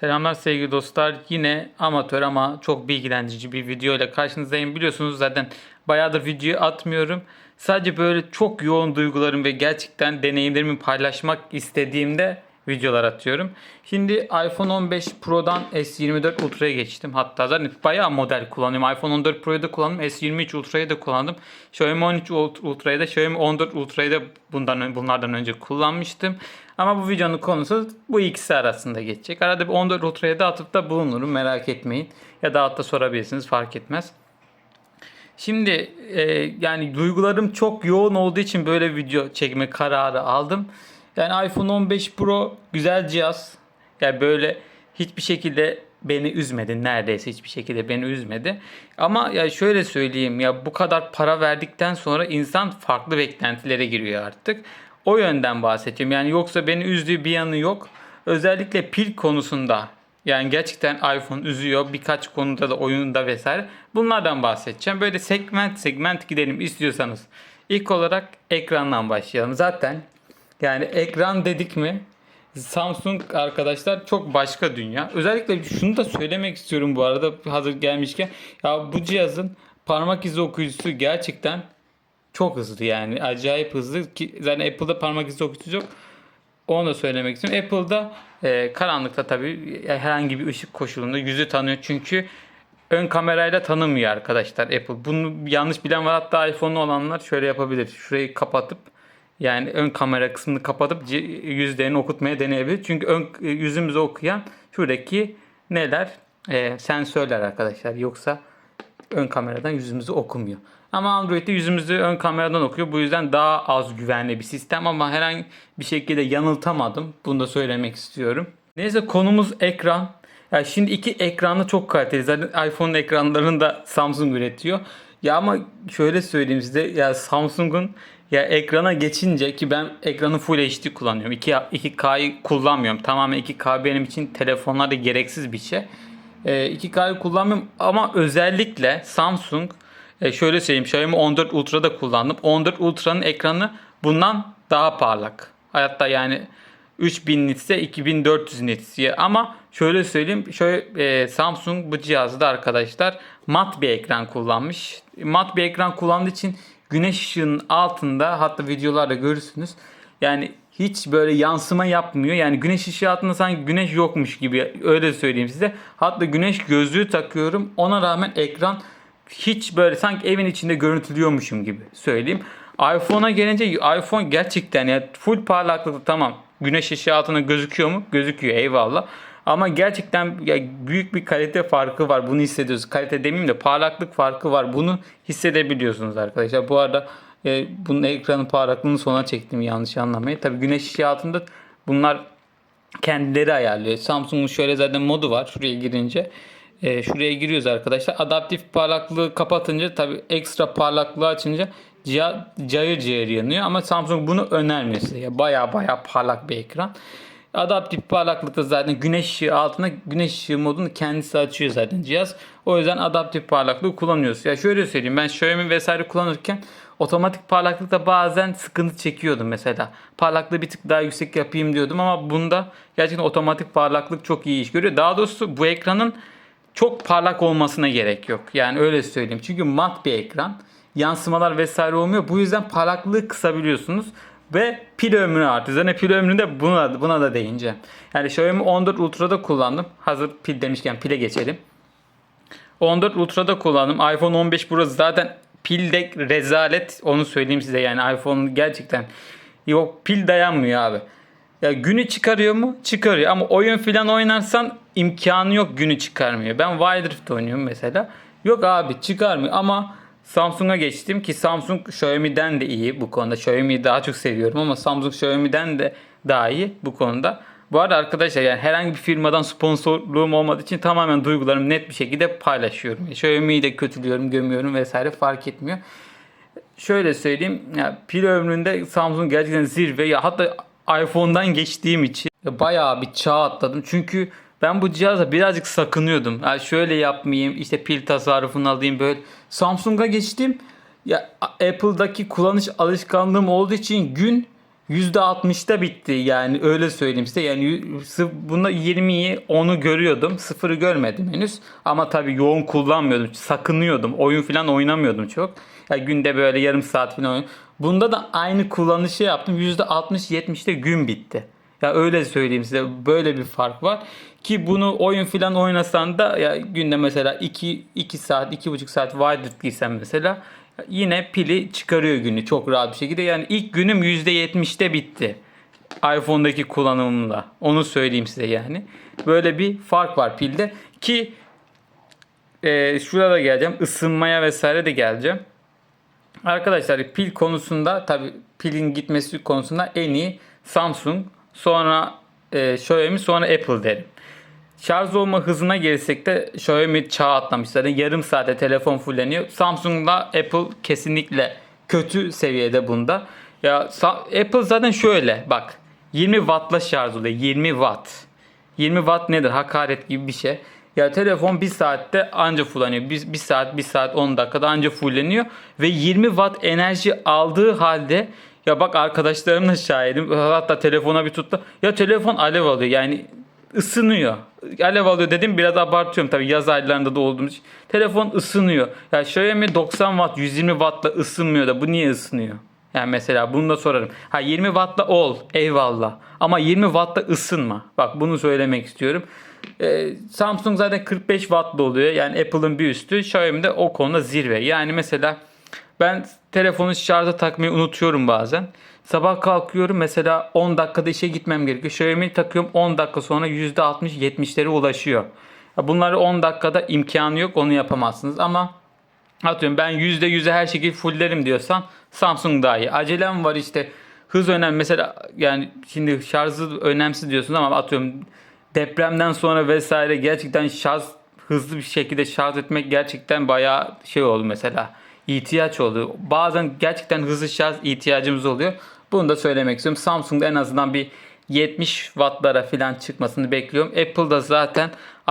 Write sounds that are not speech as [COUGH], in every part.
Selamlar sevgili dostlar. Yine amatör ama çok bilgilendirici bir video ile karşınızdayım. Biliyorsunuz zaten bayağıdır video atmıyorum. Sadece böyle çok yoğun duygularım ve gerçekten deneyimlerimi paylaşmak istediğimde videolar atıyorum. Şimdi iPhone 15 Pro'dan S24 Ultra'ya geçtim. Hatta zaten bayağı model kullanıyorum. iPhone 14 Pro'yu da kullandım. S23 Ultra'yı da kullandım. Xiaomi 13 Ultra'yı da Xiaomi 14 Ultra'yı da bundan bunlardan önce kullanmıştım. Ama bu videonun konusu bu ikisi arasında geçecek. Arada bir 14 Ultra'ya da atıp da bulunurum merak etmeyin. Ya da hatta sorabilirsiniz fark etmez. Şimdi e, yani duygularım çok yoğun olduğu için böyle video çekme kararı aldım. Yani iPhone 15 Pro güzel cihaz. Yani böyle hiçbir şekilde beni üzmedi. Neredeyse hiçbir şekilde beni üzmedi. Ama ya şöyle söyleyeyim ya bu kadar para verdikten sonra insan farklı beklentilere giriyor artık. O yönden bahsedeceğim. Yani yoksa beni üzdüğü bir yanı yok. Özellikle pil konusunda yani gerçekten iPhone üzüyor. Birkaç konuda da oyunda vesaire. Bunlardan bahsedeceğim. Böyle segment segment gidelim istiyorsanız. İlk olarak ekrandan başlayalım. Zaten yani ekran dedik mi Samsung arkadaşlar çok başka dünya. Özellikle şunu da söylemek istiyorum bu arada hazır gelmişken. Ya bu cihazın parmak izi okuyucusu gerçekten çok hızlı yani. Acayip hızlı ki zaten Apple'da parmak izi okuyucusu yok. Onu da söylemek istiyorum. Apple'da e, karanlıkta tabii herhangi bir ışık koşulunda yüzü tanıyor. Çünkü ön kamerayla tanımıyor arkadaşlar Apple. Bunu yanlış bilen var. Hatta iPhone'lu olanlar şöyle yapabilir. Şurayı kapatıp yani ön kamera kısmını kapatıp yüzlerini okutmaya deneyebilir. Çünkü ön e, yüzümüzü okuyan şuradaki neler? E, sensörler arkadaşlar. Yoksa ön kameradan yüzümüzü okumuyor. Ama Android'de yüzümüzü ön kameradan okuyor. Bu yüzden daha az güvenli bir sistem ama herhangi bir şekilde yanıltamadım. Bunu da söylemek istiyorum. Neyse konumuz ekran. Ya şimdi iki ekranı çok kaliteli. Zaten iPhone'un ekranlarını da Samsung üretiyor. Ya ama şöyle söyleyeyim size ya Samsung'un ya ekrana geçince ki ben ekranı Full HD kullanıyorum. 2 2K'yı kullanmıyorum. Tamamen 2K benim için telefonlarda gereksiz bir şey. E, 2K'yı kullanmıyorum ama özellikle Samsung e, şöyle söyleyeyim Xiaomi 14 Ultra'da kullandım. 14 Ultra'nın ekranı bundan daha parlak. Hatta yani 3000 nitse 2400 nits. Ama şöyle söyleyeyim şöyle e, Samsung bu cihazda arkadaşlar mat bir ekran kullanmış. Mat bir ekran kullandığı için güneş ışığının altında hatta videolarda görürsünüz. Yani hiç böyle yansıma yapmıyor. Yani güneş ışığı altında sanki güneş yokmuş gibi öyle söyleyeyim size. Hatta güneş gözlüğü takıyorum. Ona rağmen ekran hiç böyle sanki evin içinde görüntülüyormuşum gibi söyleyeyim. iPhone'a gelince iPhone gerçekten ya full parlaklıkta tamam. Güneş ışığı altında gözüküyor mu? Gözüküyor eyvallah. Ama gerçekten büyük bir kalite farkı var. Bunu hissediyoruz. Kalite demeyeyim de parlaklık farkı var. Bunu hissedebiliyorsunuz arkadaşlar. Bu arada e, bunun ekranın parlaklığını sona çektim yanlış anlamayın. Tabii güneş ışığı altında bunlar kendileri ayarlıyor. Samsung'un şöyle zaten modu var şuraya girince. E, şuraya giriyoruz arkadaşlar. Adaptif parlaklığı kapatınca tabii ekstra parlaklığı açınca cayır cayır yanıyor. Ama Samsung bunu önermiyor size. Ya Baya baya parlak bir ekran. Adaptif parlaklıkta zaten güneş ışığı altında güneş ışığı modunu kendisi açıyor zaten cihaz. O yüzden adaptif parlaklığı kullanıyoruz. Ya şöyle söyleyeyim ben Xiaomi vesaire kullanırken otomatik parlaklıkta bazen sıkıntı çekiyordum mesela. Parlaklığı bir tık daha yüksek yapayım diyordum ama bunda gerçekten otomatik parlaklık çok iyi iş görüyor. Daha doğrusu bu ekranın çok parlak olmasına gerek yok. Yani öyle söyleyeyim. Çünkü mat bir ekran. Yansımalar vesaire olmuyor. Bu yüzden parlaklığı kısabiliyorsunuz. Ve pil ömrü artıyor. Zaten pil ömründe buna, buna da değineceğim. Yani Xiaomi 14 Ultra'da kullandım. Hazır pil demişken pile geçelim. 14 Ultra'da kullandım. iPhone 15 Pro zaten pilde rezalet. Onu söyleyeyim size yani iPhone gerçekten yok pil dayanmıyor abi. Ya günü çıkarıyor mu? Çıkarıyor. Ama oyun filan oynarsan imkanı yok günü çıkarmıyor. Ben Wild Rift oynuyorum mesela. Yok abi çıkarmıyor ama Samsung'a geçtim ki Samsung Xiaomi'den de iyi bu konuda. Xiaomi'yi daha çok seviyorum ama Samsung Xiaomi'den de daha iyi bu konuda. Bu arada arkadaşlar yani herhangi bir firmadan sponsorluğum olmadığı için tamamen duygularımı net bir şekilde paylaşıyorum. Xiaomi'yi de kötülüyorum, gömüyorum vesaire fark etmiyor. Şöyle söyleyeyim ya pil ömründe Samsung gerçekten zirve ya hatta iPhone'dan geçtiğim için bayağı bir çağ atladım. Çünkü ben bu cihaza birazcık sakınıyordum. Yani şöyle yapmayayım işte pil tasarrufunu alayım böyle. Samsung'a geçtim. Ya Apple'daki kullanış alışkanlığım olduğu için gün %60'da bitti yani öyle söyleyeyim size. Yani bunda 20'yi 10'u görüyordum. Sıfırı görmedim henüz. Ama tabii yoğun kullanmıyordum. Sakınıyordum. Oyun falan oynamıyordum çok. Ya günde böyle yarım saat falan oyun. Bunda da aynı kullanışı yaptım. %60-70'de gün bitti. Ya öyle söyleyeyim size böyle bir fark var. Ki bunu oyun falan oynasan da ya günde mesela 2 2 saat 2,5 saat Wild girsem mesela yine pili çıkarıyor günü çok rahat bir şekilde. Yani ilk günüm %70'te bitti. iPhone'daki kullanımımla. Onu söyleyeyim size yani. Böyle bir fark var pilde ki e, şurada da geleceğim. ısınmaya vesaire de geleceğim. Arkadaşlar pil konusunda tabi pilin gitmesi konusunda en iyi Samsung sonra e, Xiaomi sonra Apple derim. Şarj olma hızına gelirsek de Xiaomi çağ atlamış zaten yarım saate telefon fulleniyor. Samsung'la Apple kesinlikle kötü seviyede bunda. Ya Apple zaten şöyle bak 20 wattla şarj oluyor 20 watt. 20 watt nedir? Hakaret gibi bir şey. Ya telefon 1 saatte anca fullanıyor. 1, 1 saat 1 saat 10 dakikada anca fulleniyor. Ve 20 watt enerji aldığı halde ya bak arkadaşlarım da şahidim. Hatta telefona bir tuttu. Ya telefon alev alıyor. Yani ısınıyor. Alev alıyor dedim biraz abartıyorum tabii yaz aylarında da olduğumuz için. Telefon ısınıyor. Ya Xiaomi 90 watt 120 wattla ısınmıyor da bu niye ısınıyor? Yani mesela bunu da sorarım. Ha 20 wattla ol eyvallah. Ama 20 wattla ısınma. Bak bunu söylemek istiyorum. Ee, Samsung zaten 45 wattla oluyor. Yani Apple'ın bir üstü. Xiaomi de o konuda zirve. Yani mesela ben telefonu şarja takmayı unutuyorum bazen. Sabah kalkıyorum mesela 10 dakikada işe gitmem gerekiyor. Xiaomi takıyorum 10 dakika sonra %60-70'lere ulaşıyor. Bunları 10 dakikada imkanı yok onu yapamazsınız ama atıyorum ben %100'e her şekilde fulllerim diyorsan Samsung daha iyi. Acelem var işte hız önemli. Mesela yani şimdi şarjı önemsiz diyorsunuz ama atıyorum depremden sonra vesaire gerçekten şarj hızlı bir şekilde şarj etmek gerçekten bayağı şey oldu mesela ihtiyaç oluyor. Bazen gerçekten hızlı şarj ihtiyacımız oluyor. Bunu da söylemek istiyorum. Samsung'da en azından bir 70 wattlara falan çıkmasını bekliyorum. Apple'da zaten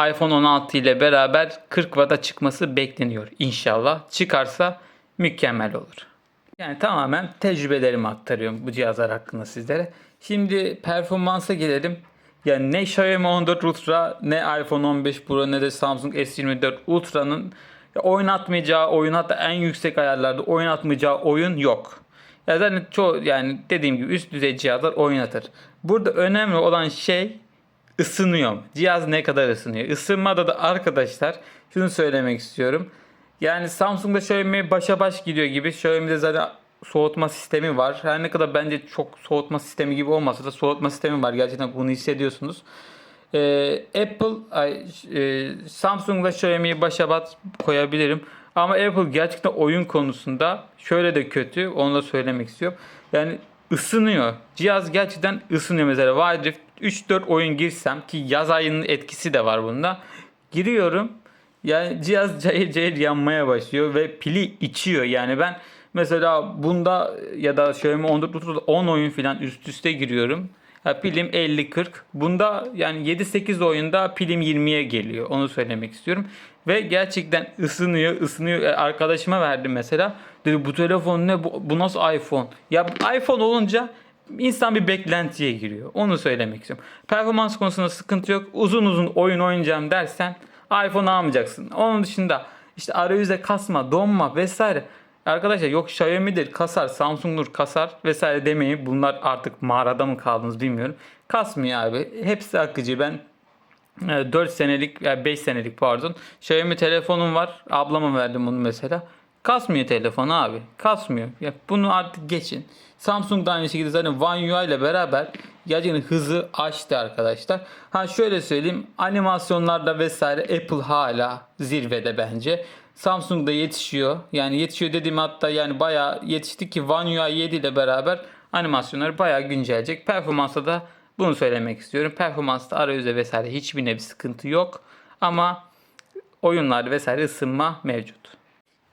iPhone 16 ile beraber 40 watt'a çıkması bekleniyor inşallah. Çıkarsa mükemmel olur. Yani tamamen tecrübelerimi aktarıyorum bu cihazlar hakkında sizlere. Şimdi performansa gelelim. Yani ne Xiaomi 14 Ultra ne iPhone 15 Pro ne de Samsung S24 Ultra'nın ya oynatmayacağı oyun hatta en yüksek ayarlarda oynatmayacağı oyun yok. Ya zaten çoğu yani dediğim gibi üst düzey cihazlar oynatır. Burada önemli olan şey ısınıyor? Cihaz ne kadar ısınıyor? Isınmada da arkadaşlar şunu söylemek istiyorum. Yani Samsung'da Xiaomi başa baş gidiyor gibi. Xiaomi'de zaten soğutma sistemi var. Her ne kadar bence çok soğutma sistemi gibi olmasa da soğutma sistemi var. Gerçekten bunu hissediyorsunuz. Ee, Apple, ay, e, Samsung'la Xiaomi'yi başa baş koyabilirim. Ama Apple gerçekten oyun konusunda şöyle de kötü. Onu da söylemek istiyorum. Yani ısınıyor. Cihaz gerçekten ısınıyor. Mesela Wild Rift 3-4 oyun girsem ki yaz ayının etkisi de var bunda. Giriyorum. Yani cihaz [LAUGHS] cayır cayır yanmaya başlıyor ve pili içiyor. Yani ben mesela bunda ya da Xiaomi 14 Ultra'da 10 oyun falan üst üste giriyorum. Pilim 50-40. Bunda yani 7-8 oyunda pilim 20'ye geliyor. Onu söylemek istiyorum. Ve gerçekten ısınıyor, ısınıyor. E, Arkadaşıma verdim mesela. Dedi bu telefon ne? Bu, bu nasıl iPhone? Ya iPhone olunca insan bir beklentiye giriyor. Onu söylemek istiyorum. Performans konusunda sıkıntı yok. Uzun uzun oyun oynayacağım dersen iPhone almayacaksın. Onun dışında işte arayüze kasma, donma vesaire. Arkadaşlar yok Xiaomi'dir kasar, Samsung'dur kasar vesaire demeyin. Bunlar artık mağarada mı kaldınız bilmiyorum. Kasmıyor abi. Hepsi akıcı. Ben 4 senelik, yani 5 senelik pardon. Xiaomi telefonum var. Ablama verdim bunu mesela. Kasmıyor telefon abi. Kasmıyor. Ya bunu artık geçin. Samsung da aynı şekilde zaten One UI ile beraber gerçekten hızı aştı arkadaşlar. Ha şöyle söyleyeyim. Animasyonlarda vesaire Apple hala zirvede bence. Samsung da yetişiyor. Yani yetişiyor dediğim hatta yani bayağı yetişti ki One UI 7 ile beraber animasyonları bayağı güncellecek. Performansta da bunu söylemek istiyorum. Performansta arayüzde vesaire hiçbir bir sıkıntı yok. Ama oyunlarda vesaire ısınma mevcut.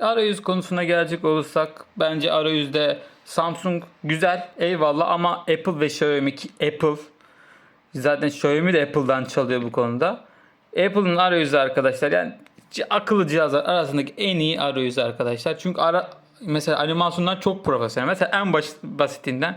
Arayüz konusuna gelecek olursak bence arayüzde Samsung güzel eyvallah ama Apple ve Xiaomi ki Apple zaten Xiaomi de Apple'dan çalıyor bu konuda. Apple'ın arayüzü arkadaşlar yani akıllı cihazlar arasındaki en iyi arayüzü arkadaşlar. Çünkü ara mesela animasyonlar çok profesyonel. Mesela en basit, basitinden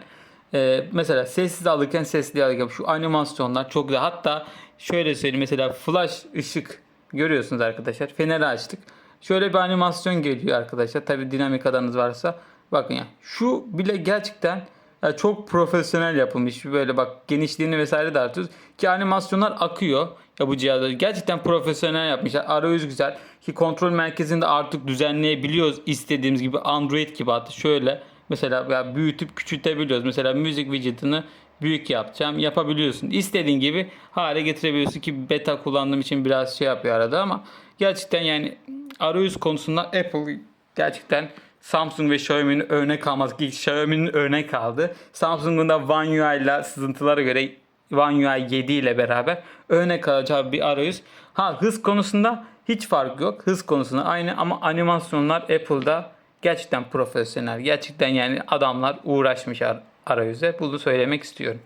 Ee, mesela sessiz alırken sesli alırken şu animasyonlar çok güzel. Hatta şöyle söyleyeyim mesela flash ışık görüyorsunuz arkadaşlar. Feneri açtık. Şöyle bir animasyon geliyor arkadaşlar. Tabi dinamik adanız varsa bakın ya. Şu bile gerçekten ya çok profesyonel yapılmış. Böyle bak genişliğini vesaire de artıyoruz. Ki animasyonlar akıyor. Ya bu cihazda gerçekten profesyonel yapmışlar. Arayüz güzel. Ki kontrol merkezinde artık düzenleyebiliyoruz istediğimiz gibi. Android gibi hatta şöyle. Mesela büyütüp küçültebiliyoruz. Mesela müzik widget'ını büyük yapacağım. Yapabiliyorsun. İstediğin gibi hale getirebiliyorsun ki beta kullandığım için biraz şey yapıyor arada ama gerçekten yani arayüz konusunda Apple gerçekten Samsung ve Xiaomi'nin örnek alması ki Xiaomi'nin örnek aldı. Samsung'un da One UI ile sızıntılara göre One UI 7 ile beraber örnek alacağı bir arayüz. Ha hız konusunda hiç fark yok. Hız konusunda aynı ama animasyonlar Apple'da gerçekten profesyonel. Gerçekten yani adamlar uğraşmış arayüze. Bunu söylemek istiyorum.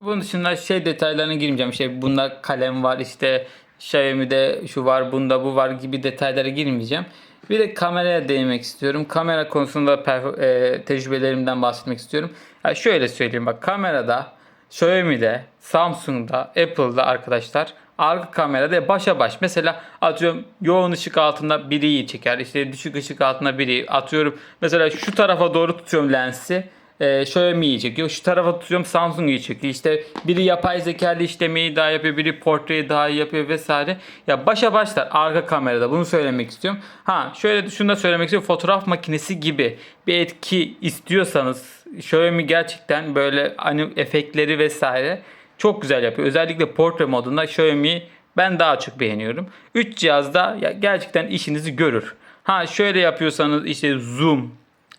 Bunun dışında şey detaylarına girmeyeceğim. İşte bunda kalem var işte Xiaomi'de şu var bunda bu var gibi detaylara girmeyeceğim. Bir de kameraya değinmek istiyorum. Kamera konusunda e, tecrübelerimden bahsetmek istiyorum. Ya şöyle söyleyeyim bak kamerada Xiaomi'de, Samsung'da, Apple'da arkadaşlar arka kamerada başa baş. Mesela atıyorum yoğun ışık altında biri iyi çeker. İşte düşük ışık altında biri atıyorum. Mesela şu tarafa doğru tutuyorum lensi e, Xiaomi iyi çekiyor. Şu tarafa tutuyorum Samsung iyi çekiyor. İşte biri yapay zekalı işlemeyi daha yapıyor, biri portreyi daha iyi yapıyor vesaire. Ya başa başlar arka kamerada bunu söylemek istiyorum. Ha şöyle şunu da söylemek istiyorum. Fotoğraf makinesi gibi bir etki istiyorsanız Xiaomi gerçekten böyle hani efektleri vesaire çok güzel yapıyor. Özellikle portre modunda Xiaomi ben daha çok beğeniyorum. 3 cihazda ya gerçekten işinizi görür. Ha şöyle yapıyorsanız işte zoom,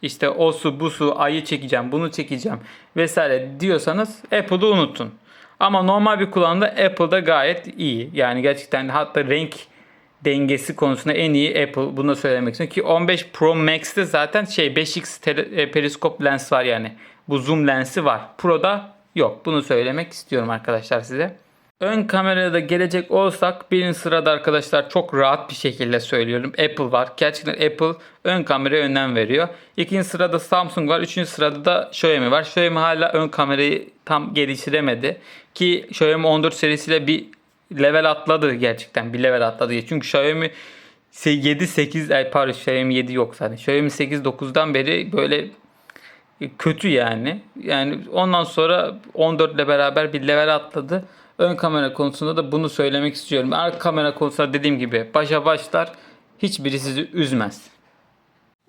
işte o su bu su ayı çekeceğim bunu çekeceğim vesaire diyorsanız Apple'ı unutun. Ama normal bir kullanımda Apple'da gayet iyi. Yani gerçekten hatta renk dengesi konusunda en iyi Apple bunu söylemek istiyorum ki 15 Pro Max'te zaten şey 5x tele- e, periskop lens var yani. Bu zoom lensi var. Pro'da yok. Bunu söylemek istiyorum arkadaşlar size. Ön kameraya da gelecek olsak birinci sırada arkadaşlar çok rahat bir şekilde söylüyorum. Apple var. Gerçekten Apple ön kameraya önem veriyor. İkinci sırada Samsung var. Üçüncü sırada da Xiaomi var. Xiaomi hala ön kamerayı tam geliştiremedi. Ki Xiaomi 14 serisiyle bir level atladı gerçekten. Bir level atladı. Çünkü Xiaomi 7 8 ay pardon Xiaomi 7 yok zaten. Xiaomi 8 9'dan beri böyle kötü yani. Yani ondan sonra 14 ile beraber bir level atladı. Ön kamera konusunda da bunu söylemek istiyorum. Arka kamera konusunda dediğim gibi başa başlar. Hiçbiri sizi üzmez.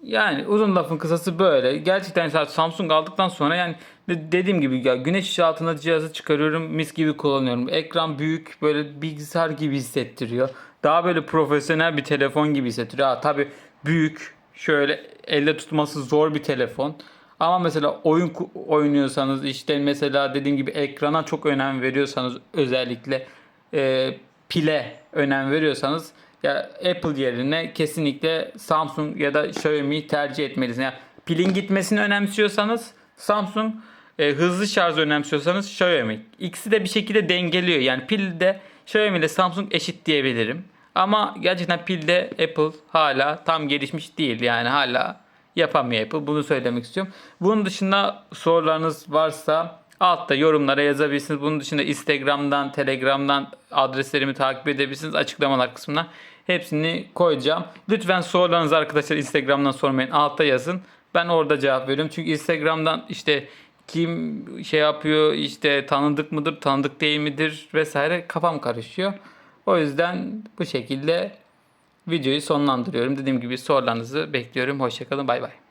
Yani uzun lafın kısası böyle. Gerçekten Samsung aldıktan sonra yani de- dediğim gibi ya güneş ışığı altında cihazı çıkarıyorum mis gibi kullanıyorum. Ekran büyük böyle bilgisayar gibi hissettiriyor. Daha böyle profesyonel bir telefon gibi hissettiriyor. Ha, tabii büyük şöyle elde tutması zor bir telefon. Ama mesela oyun oynuyorsanız işte mesela dediğim gibi ekrana çok önem veriyorsanız özellikle e, pile önem veriyorsanız ya Apple yerine kesinlikle Samsung ya da Xiaomi'yi tercih etmelisiniz. Yani pilin gitmesini önemsiyorsanız Samsung, e, hızlı şarjı önemsiyorsanız Xiaomi. İkisi de bir şekilde dengeliyor. Yani pilde Xiaomi ile Samsung eşit diyebilirim. Ama gerçekten pilde Apple hala tam gelişmiş değil. Yani hala yapamıyor Apple. Bunu söylemek istiyorum. Bunun dışında sorularınız varsa altta yorumlara yazabilirsiniz. Bunun dışında Instagram'dan, Telegram'dan adreslerimi takip edebilirsiniz. Açıklamalar kısmına hepsini koyacağım. Lütfen sorularınızı arkadaşlar Instagram'dan sormayın. Altta yazın. Ben orada cevap veriyorum. Çünkü Instagram'dan işte kim şey yapıyor işte tanıdık mıdır, tanıdık değil midir vesaire kafam karışıyor. O yüzden bu şekilde videoyu sonlandırıyorum. Dediğim gibi sorularınızı bekliyorum. Hoşçakalın. Bay bay.